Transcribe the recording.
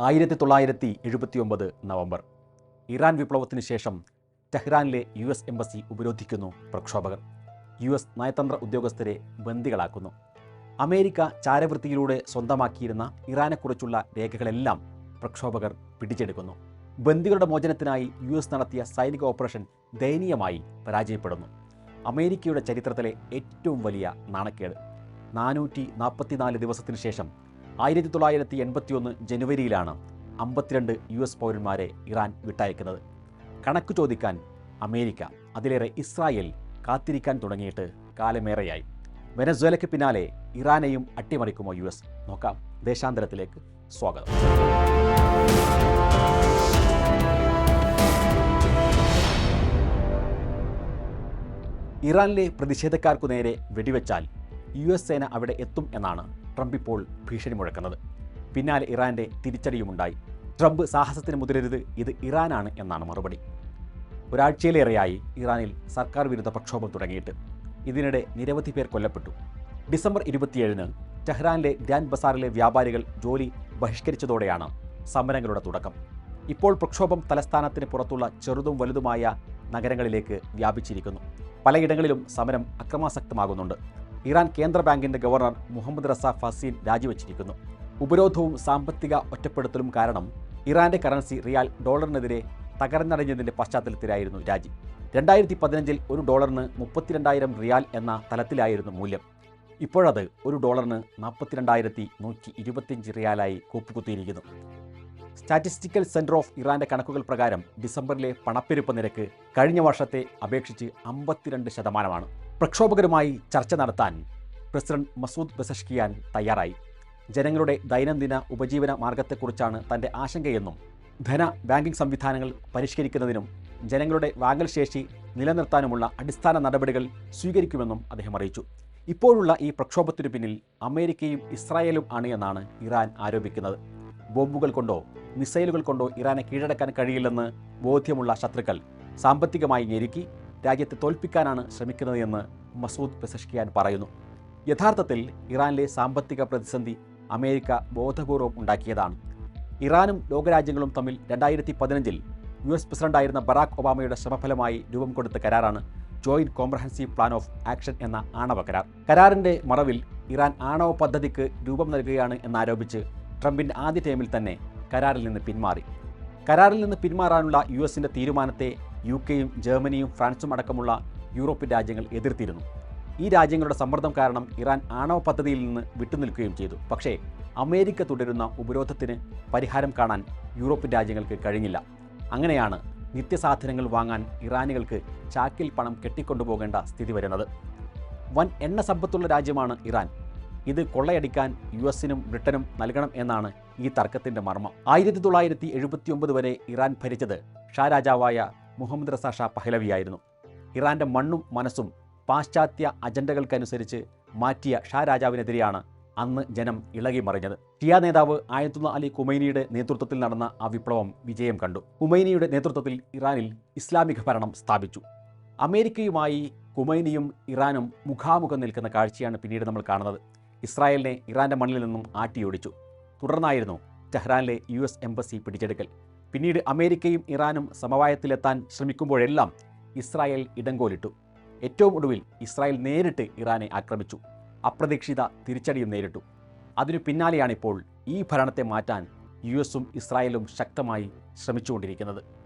ആയിരത്തി തൊള്ളായിരത്തി എഴുപത്തി ഒമ്പത് നവംബർ. ഇറാൻ വിപ്ലവത്തിന് ശേഷം ടെഹ്റാനിലെ യു എസ് എംബസി ഉപരോധിക്കുന്നു പ്രക്ഷോഭകർ. യു എസ് നയതന്ത്ര ഉദ്യോഗസ്ഥരെ ബന്ദികളാക്കുന്നു. അമേരിക്ക ചാരവൃത്തിയിലൂടെ സ്വന്തമാക്കിയിരുന്ന ഇറാനെക്കുറിച്ചുള്ള രേഖകളെല്ലാം പ്രക്ഷോഭകർ പിടിച്ചെടുക്കുന്നു. ബന്ദികളുടെ മോചനത്തിനായി യു എസ് നടത്തിയ സൈനിക ഓപ്പറേഷൻ ദയനീയമായി പരാജയപ്പെടുന്നു. അമേരിക്കയുടെ ചരിത്രത്തിലെ ഏറ്റവും വലിയ നാണക്കേട്. നാനൂറ്റി നാൽപ്പത്തിനാല് ദിവസത്തിന് ശേഷം ആയിരത്തി തൊള്ളായിരത്തി എൺപത്തിയൊന്ന് ജനുവരിയിലാണ് അമ്പത്തിരണ്ട് യു എസ് പൗരന്മാരെ ഇറാൻ വിട്ടയക്കുന്നത്. കണക്ക് ചോദിക്കാൻ അമേരിക്ക അതിലേറെ ഇസ്രായേൽ കാത്തിരിക്കാൻ തുടങ്ങിയിട്ട് കാലമേറെയായി. വെനസ്വേലയ്ക്ക് പിന്നാലെ ഇറാനെയും അട്ടിമറിക്കുമോ യു എസ്? നോക്കാം. ദേശാന്തരത്തിലേക്ക് സ്വാഗതം. ഇറാനിലെ പ്രതിഷേധക്കാർക്കു നേരെ വെടിവെച്ചാൽ യു എസ് സേന അവിടെ എത്തും എന്നാണ് ട്രംപ് ഇപ്പോൾ ഭീഷണി മുഴക്കുന്നത്. പിന്നാലെ ഇറാന്റെ തിരിച്ചടിയുമുണ്ടായി. ട്രംപ് സാഹസത്തിന് മുതിരരുത് ഇത് ഇറാനാണ് എന്നാണ് മറുപടി. ഒരാഴ്ചയിലേറെയായി ഇറാനിൽ സർക്കാർ വിരുദ്ധ പ്രക്ഷോഭം തുടങ്ങിയിട്ട്. ഇതിനിടെ നിരവധി പേർ കൊല്ലപ്പെട്ടു. ഡിസംബർ ഇരുപത്തിയേഴിന് ടെഹ്റാനിലെ ഗ്രാൻഡ് ബസാറിലെ വ്യാപാരികൾ ജോലി ബഹിഷ്കരിച്ചതോടെയാണ് സമരങ്ങളുടെ തുടക്കം. ഇപ്പോൾ പ്രക്ഷോഭം തലസ്ഥാനത്തിന് പുറത്തുള്ള ചെറുതും വലുതുമായ നഗരങ്ങളിലേക്ക് വ്യാപിച്ചിരിക്കുന്നു. പലയിടങ്ങളിലും സമരം അക്രമാസക്തമാകുന്നുണ്ട്. ഇറാൻ കേന്ദ്ര ബാങ്കിന്റെ ഗവർണർ മുഹമ്മദ് റസ ഫസീൻ രാജിവച്ചിരിക്കുന്നു. ഉപരോധവും സാമ്പത്തിക ഒറ്റപ്പെടുത്തലും കാരണം ഇറാന്റെ കറൻസി റിയാൽ ഡോളറിനെതിരെ തകർന്നടഞ്ഞതിന്റെ പശ്ചാത്തലത്തിലായിരുന്നു രാജി. രണ്ടായിരത്തി പതിനഞ്ചിൽ ഒരു ഡോളറിന് മുപ്പത്തിരണ്ടായിരം റിയാൽ എന്ന തലത്തിലായിരുന്നു മൂല്യം. ഇപ്പോഴത് ഒരു ഡോളറിന് നാൽപ്പത്തിരണ്ടായിരത്തി നൂറ്റി ഇരുപത്തിയഞ്ച് റിയാലായി കൂപ്പുകുത്തിയിരിക്കുന്നു. സ്റ്റാറ്റിസ്റ്റിക്കൽ സെന്റർ ഓഫ് ഇറാന്റെ കണക്കുകൾ പ്രകാരം ഡിസംബറിലെ പണപ്പെരുപ്പ നിരക്ക് കഴിഞ്ഞ വർഷത്തെ അപേക്ഷിച്ച് അമ്പത്തിരണ്ട് ശതമാനമാണ്. പ്രക്ഷോഭകരുമായി ചർച്ച നടത്താൻ പ്രസിഡന്റ് മസൂദ് ബസഷ്കിയാൻ തയ്യാറായി. ജനങ്ങളുടെ ദൈനംദിന ഉപജീവന മാർഗത്തെക്കുറിച്ചാണ് തന്റെ ആശങ്കയെന്നും ധന ബാങ്കിംഗ് സംവിധാനങ്ങൾ പരിഷ്കരിക്കുന്നതിനും ജനങ്ങളുടെ വാങ്ങൽ ശേഷി നിലനിർത്താനുമുള്ള അടിസ്ഥാന നടപടികൾ സ്വീകരിക്കുമെന്നും അദ്ദേഹം അറിയിച്ചു. ഇപ്പോഴുള്ള ഈ പ്രക്ഷോഭത്തിനു പിന്നിൽ അമേരിക്കയും ഇസ്രായേലും ആണ് എന്നാണ് ഇറാൻ ആരോപിക്കുന്നത്. ബോംബുകൾ കൊണ്ടോ മിസൈലുകൾ കൊണ്ടോ ഇറാനെ കീഴടക്കാൻ കഴിയില്ലെന്ന് ബോധ്യമുള്ള ശത്രുക്കൾ സാമ്പത്തികമായി ഞെരുക്കി രാജ്യത്തെ തോൽപ്പിക്കാനാണ് ശ്രമിക്കുന്നതെന്ന് മസൂദ് പെസഷ്കിയാൻ പറയുന്നു. യഥാർത്ഥത്തിൽ ഇറാനിലെ സാമ്പത്തിക പ്രതിസന്ധി അമേരിക്ക ബോധപൂർവം ഉണ്ടാക്കിയതാണ്. ഇറാനും ലോകരാജ്യങ്ങളും തമ്മിൽ രണ്ടായിരത്തി പതിനഞ്ചിൽ യു എസ് പ്രസിഡന്റായിരുന്ന ബറാക് ഒബാമയുടെ ശ്രമഫലമായി രൂപം കൊടുത്ത കരാറാണ് joint comprehensive plan of action എന്ന ആണവ കരാർ. കരാറിന്റെ മറവിൽ ഇറാൻ ആണവ പദ്ധതിക്ക് രൂപം നൽകുകയാണ് എന്നാരോപിച്ച് ട്രംപിന്റെ ആദ്യ ടൈമിൽ തന്നെ കരാറിൽ നിന്ന് പിന്മാറി. കരാറിൽ നിന്ന് പിന്മാറാനുള്ള യു എസിന്റെ തീരുമാനത്തെ യു കെയും ജർമ്മനിയും ഫ്രാൻസും അടക്കമുള്ള യൂറോപ്യൻ രാജ്യങ്ങൾ എതിർത്തിരുന്നു. ഈ രാജ്യങ്ങളുടെ സമ്മർദ്ദം കാരണം ഇറാൻ ആണവ പദ്ധതിയിൽ നിന്ന് വിട്ടുനിൽക്കുകയും ചെയ്തു. പക്ഷേ അമേരിക്ക തുടരുന്ന ഉപരോധത്തിന് പരിഹാരം കാണാൻ യൂറോപ്യൻ രാജ്യങ്ങൾക്ക് കഴിഞ്ഞില്ല. അങ്ങനെയാണ് നിത്യസാധനങ്ങൾ വാങ്ങാൻ ഇറാനികൾക്ക് ചാക്കിൽ പണം കെട്ടിക്കൊണ്ടുപോകേണ്ട സ്ഥിതി വരുന്നത്. വൻ എണ്ണ സമ്പത്തുള്ള രാജ്യമാണ് ഇറാൻ. ഇത് കൊള്ളയടിക്കാൻ യു എസിനും ബ്രിട്ടനും നൽകണം എന്നാണ് ഈ തർക്കത്തിന്റെ മർമ്മം. ആയിരത്തി തൊള്ളായിരത്തി എഴുപത്തി ഒമ്പത് വരെ ഇറാൻ ഭരിച്ചത് ഷാ രാജാവായ മുഹമ്മദ് റസാ ഷാ പഹലവിയായിരുന്നു. ഇറാന്റെ മണ്ണും മനസ്സും പാശ്ചാത്യ അജണ്ടകൾക്കനുസരിച്ച് മാറ്റിയ ഷാ രാജാവിനെതിരെയാണ് അന്ന് ജനം ഇളകി മറിഞ്ഞത്. ഷിയ നേതാവ് ആയത്തുള്ള അലി കുമൈനിയുടെ നേതൃത്വത്തിൽ നടന്ന ആ വിപ്ലവം വിജയം കണ്ടു. കുമൈനിയുടെ നേതൃത്വത്തിൽ ഇറാനിൽ ഇസ്ലാമിക ഭരണം സ്ഥാപിച്ചു. അമേരിക്കയുമായി കുമൈനിയും ഇറാനും മുഖാമുഖം നിൽക്കുന്ന കാഴ്ചയാണ് പിന്നീട് നമ്മൾ കാണുന്നത്. ഇസ്രായേലിനെ ഇറാന്റെ മണ്ണിൽ നിന്നും ആട്ടിയോടിച്ചു. തുടർന്നായിരുന്നു ടെഹ്റാനിലെ യു എസ് എംബസി പിടിച്ചെടുക്കൽ. പിന്നീട് അമേരിക്കയും ഇറാനും സമവായത്തിലെത്താൻ ശ്രമിക്കുമ്പോഴെല്ലാം ഇസ്രായേൽ ഇടങ്കോലിട്ടു ഏറ്റവും ഒടുവിൽ ഇസ്രായേൽ നേരിട്ട് ഇറാനെ ആക്രമിച്ചു. അപ്രതീക്ഷിത തിരിച്ചടിയും നേരിട്ടു. അതിനു പിന്നാലെയാണിപ്പോൾ ഈ ഭരണത്തെ മാറ്റാൻ യു എസും ഇസ്രായേലും ശക്തമായി ശ്രമിച്ചുകൊണ്ടിരിക്കുന്നത്.